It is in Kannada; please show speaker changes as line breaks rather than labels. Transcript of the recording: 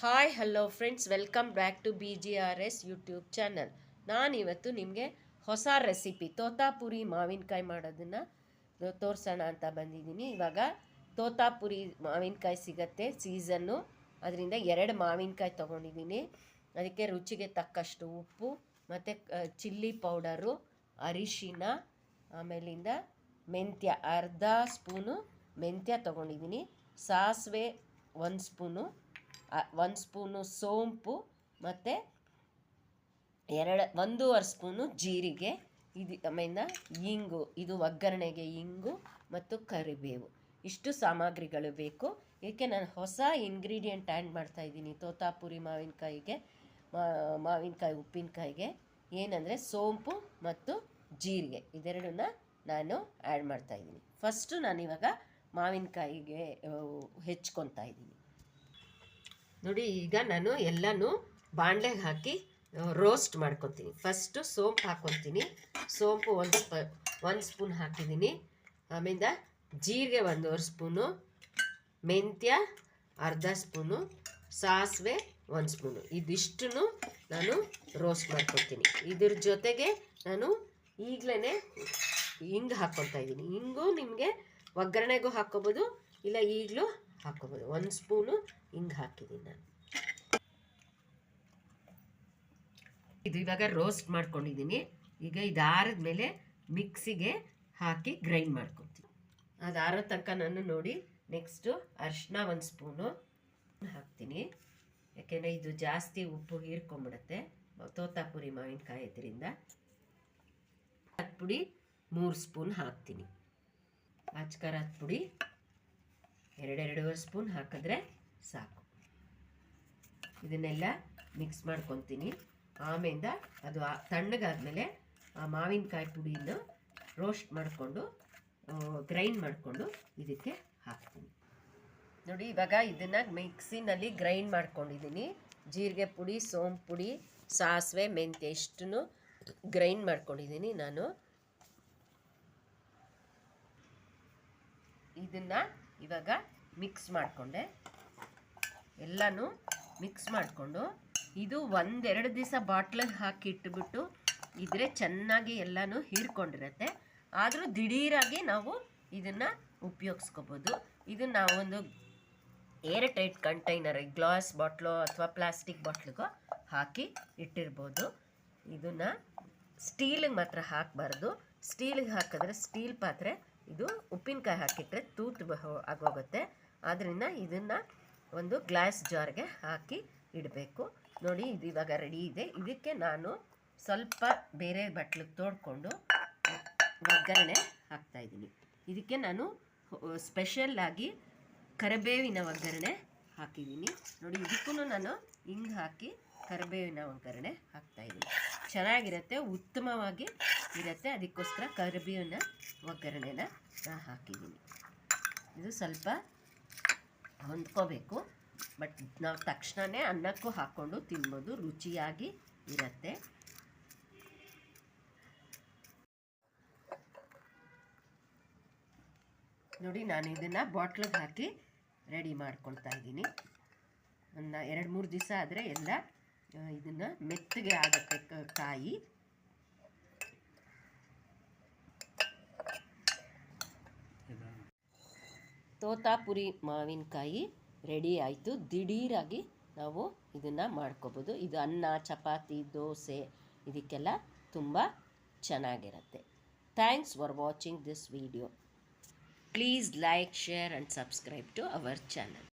Hi hello friends welcome back to B G R S YouTube channel ನಾನಿವತ್ತು ನಿಮಗೆ ಹೊಸ ರೆಸಿಪಿ ತೋತಾಪುರಿ ಮಾವಿನಕಾಯಿ ಮಾಡೋದನ್ನು ತೋರಿಸೋಣ ಅಂತ ಬಂದಿದ್ದೀನಿ. ಇವಾಗ ತೋತಾಪುರಿ ಮಾವಿನಕಾಯಿ ಸಿಗತ್ತೆ ಸೀಸನ್ನು ಅದರಿಂದ ಎರಡು ಮಾವಿನಕಾಯಿ ತೊಗೊಂಡಿದ್ದೀನಿ. ಅದಕ್ಕೆ ರುಚಿಗೆ ತಕ್ಕಷ್ಟು ಉಪ್ಪು, ಮತ್ತು ಚಿಲ್ಲಿ ಪೌಡರು ಅರಿಶಿನ, ಆಮೇಲಿಂದ ಮೆಂತ್ಯ, ಅರ್ಧ ಸ್ಪೂನು ಮೆಂತ್ಯ ತೊಗೊಂಡಿದ್ದೀನಿ. ಸಾಸಿವೆ ಒಂದು ಸ್ಪೂನು. ಒಂದು ಸ್ಪೂನು ಸೋಂಪು ಮತ್ತು ಎರಡು, ಒಂದೂವರೆ ಸ್ಪೂನು ಜೀರಿಗೆ, ಇದು ಆಮೇಲೆ ಇಂಗು, ಇದು ಒಗ್ಗರಣೆಗೆ ಇಂಗು ಮತ್ತು ಕರಿಬೇವು. ಇಷ್ಟು ಸಾಮಗ್ರಿಗಳು ಬೇಕು. ಏಕೆ ನಾನು ಹೊಸ ಇಂಗ್ರೀಡಿಯೆಂಟ್ ಆ್ಯಡ್ ಮಾಡ್ತಾಯಿದ್ದೀನಿ ತೋತಾಪುರಿ ಮಾವಿನಕಾಯಿಗೆ ಮಾವಿನಕಾಯಿ ಉಪ್ಪಿನಕಾಯಿಗೆ. ಏನಂದರೆ ಸೋಂಪು ಮತ್ತು ಜೀರಿಗೆ. ಇದೆರಡನ್ನ ನಾನು ಆ್ಯಡ್ ಮಾಡ್ತಾಯಿದ್ದೀನಿ ಫಸ್ಟು ನಾನಿವಾಗ ಮಾವಿನಕಾಯಿಗೆ ಹೆಚ್ಕೊತಾ ಇದ್ದೀನಿ. ನೋಡಿ, ಈಗ ನಾನು ಎಲ್ಲನೂ ಬಾಣಲೆಗೆ ಹಾಕಿ ರೋಸ್ಟ್ ಮಾಡ್ಕೊತೀನಿ. ಫಸ್ಟು ಸೋಂಪು ಹಾಕ್ಕೊತೀನಿ ಸೋಂಪು ಒಂದು ಸ್ಪ ಒಂದು ಸ್ಪೂನ್ ಹಾಕಿದ್ದೀನಿ. ಆಮೇಲೆ ಜೀರಿಗೆ ಒಂದೂವರೆ ಸ್ಪೂನು, ಮೆಂತ್ಯ ಅರ್ಧ ಸ್ಪೂನು, ಸಾಸಿವೆ ಒಂದು ಸ್ಪೂನು. ಇದಿಷ್ಟು ನಾನು ರೋಸ್ಟ್ ಮಾಡ್ಕೊತೀನಿ. ಇದ್ರ ಜೊತೆಗೆ ನಾನು ಈಗಲೇ ಹಿಂಗೆ ಹಾಕ್ಕೊತಾ ಇದ್ದೀನಿ. ಹಿಂಗೂ ನಿಮಗೆ ಒಗ್ಗರಣೆಗೂ ಹಾಕ್ಕೊಬೋದು, ಇಲ್ಲ ಈಗಲೂ ಹಾಕ್ಕೊಬೋದು ಒಂದು ಸ್ಪೂನು ಹಿಂಗೆ ಹಾಕಿದ್ದೀನಿ ನಾನು. ಇದು ಇವಾಗ ರೋಸ್ಟ್ ಮಾಡ್ಕೊಂಡಿದ್ದೀನಿ. ಈಗ ಇದು ಆರದ ಮೇಲೆ ಮಿಕ್ಸಿಗೆ ಹಾಕಿ ಗ್ರೈಂಡ್ ಮಾಡ್ಕೊತೀನಿ ಅದು ಆರೋ ತನಕ ನಾನು ನೋಡಿ ನೆಕ್ಸ್ಟು ಅರಿಶಿನ ಒಂದು ಸ್ಪೂನು ಹಾಕ್ತೀನಿ. ಯಾಕೆಂದರೆ ಇದು ಜಾಸ್ತಿ ಉಪ್ಪು ಹೀರ್ಕೊಂಬಿಡುತ್ತೆ ತೋತಾಪುರಿ ಮಾವಿನಕಾಯಿ ಇದರಿಂದ. ಪುಡಿ ಮೂರು ಸ್ಪೂನ್ ಹಾಕ್ತೀನಿ. ಅಚ್ಕಾರದ ಪುಡಿ. ಎರಡೆರಡೂವರೆ ಸ್ಪೂನ್ ಹಾಕಿದ್ರೆ ಸಾಕು. ಇದನ್ನೆಲ್ಲ ಮಿಕ್ಸ್ ಮಾಡ್ಕೊತೀನಿ. ಆಮೇಲೆ ಅದು ತಣ್ಣಗಾದ್ಮೇಲೆ ಆ ಮಾವಿನಕಾಯಿ ಪುಡಿಯನ್ನು ರೋಸ್ಟ್ ಮಾಡಿಕೊಂಡು ಗ್ರೈಂಡ್ ಮಾಡಿಕೊಂಡು ಇದಕ್ಕೆ ಹಾಕ್ತೀನಿ. ನೋಡಿ, ಇವಾಗ ಇದನ್ನು ಮಿಕ್ಸಿನಲ್ಲಿ ಗ್ರೈಂಡ್ ಮಾಡ್ಕೊಂಡಿದ್ದೀನಿ. ಜೀರಿಗೆ ಪುಡಿ, ಸೋಂಪು ಪುಡಿ, ಸಾಸಿವೆ, ಮೆಂತ್ಯ ಇಷ್ಟನ್ನು ಗ್ರೈಂಡ್ ಮಾಡ್ಕೊಂಡಿದ್ದೀನಿ ನಾನು. ಇದನ್ನು ಇವಾಗ ಮಿಕ್ಸ್ ಮಾಡಿಕೊಂಡೆ. ಎಲ್ಲನೂ ಮಿಕ್ಸ್ ಮಾಡಿಕೊಂಡು ಇದು ಒಂದೆರಡು ದಿವಸ ಬಾಟ್ಲಲ್ಲಿ ಹಾಕಿ ಇಟ್ಬಿಟ್ಟು ಇದ್ರೆ ಚೆನ್ನಾಗಿ ಎಲ್ಲನೂ ಹೀರ್ಕೊಂಡಿರತ್ತೆ. ಆದರೂ ದಿಢೀರಾಗಿ ನಾವು ಇದನ್ನು ಉಪಯೋಗಿಸ್ಕೋಬೋದು. ಇದು ನಾವೊಂದು air tight container glass bottle ಅಥವಾ ಪ್ಲಾಸ್ಟಿಕ್ ಬಾಟ್ಲಿಗೋ ಹಾಕಿ ಇಟ್ಟಿರ್ಬೋದು. ಇದನ್ನು ಸ್ಟೀಲಿಗೆ ಮಾತ್ರ ಹಾಕಬಾರ್ದು. ಸ್ಟೀಲಿಗೆ ಹಾಕಿದ್ರೆ ಸ್ಟೀಲ್ ಪಾತ್ರೆ ಇದು ಉಪ್ಪಿನಕಾಯಿ ಹಾಕಿಟ್ರೆ ತೂತು ಆಗೋಗುತ್ತೆ. ಆದ್ದರಿಂದ ಇದನ್ನು ಒಂದು ಗ್ಲಾಸ್ ಜಾರ್ಗೆ ಹಾಕಿ ಇಡಬೇಕು. ನೋಡಿ, ಇದು ಇವಾಗ ರೆಡಿ ಇದೆ. ಇದಕ್ಕೆ ನಾನು ಸ್ವಲ್ಪ ಬೇರೆ ಬಟ್ಲಿಗೆ ತೋಡ್ಕೊಂಡು ಒಗ್ಗರಣೆ ಹಾಕ್ತಾಯಿದ್ದೀನಿ ಇದಕ್ಕೆ ನಾನು ಸ್ಪೆಷಲ್ಲಾಗಿ ಕರಿಬೇವಿನ ಒಗ್ಗರಣೆ ಹಾಕಿದ್ದೀನಿ. ನೋಡಿ ಇದಕ್ಕೂ ನಾನು ಹಿಂಗೆ ಹಾಕಿ ಕರಿಬೇವಿನ ಒಗ್ಗರಣೆ ಹಾಕ್ತಾಯಿದ್ದೀನಿ ಚೆನ್ನಾಗಿರುತ್ತೆ, ಉತ್ತಮವಾಗಿ ಇರುತ್ತೆ. ಅದಕ್ಕೋಸ್ಕರ ಕರಿಬೇವಿನ ಒಗ್ಗರಣೆನ ಹಾಕಿದ್ದೀನಿ. ಇದು ಸ್ವಲ್ಪ ಹೊಂದ್ಕೋಬೇಕು. ಬಟ್ ನಾವು ತಕ್ಷಣವೇ ಅನ್ನಕ್ಕೂ ಹಾಕ್ಕೊಂಡು ತಿನ್ಬೋದು. ರುಚಿಯಾಗಿ ಇರುತ್ತೆ. ನೋಡಿ, ನಾನು ಇದನ್ನು ಬಾಟ್ಲಿಗೆ ಹಾಕಿ ರೆಡಿ ಮಾಡ್ಕೊಳ್ತಾ ಇದ್ದೀನಿ. ಒಂದು ಎರಡು ಮೂರು ದಿವಸ ಆದರೆ ಎಲ್ಲ ಇದನ್ನು ಮೆತ್ತಗೆ ಆಗುತ್ತೆ ಕಾಯಿ. ತೋತಾಪುರಿ ಮಾವಿನಕಾಯಿ ರೆಡಿ ಆಯಿತು. ದಿಢೀರಾಗಿ ನಾವು ಇದನ್ನು ಮಾಡ್ಕೋಬೋದು. ಇದು ಅನ್ನ, ಚಪಾತಿ, ದೋಸೆ ಇದಕ್ಕೆಲ್ಲ ತುಂಬ ಚೆನ್ನಾಗಿರುತ್ತೆ. Thanks for watching this video please like share and subscribe to our channel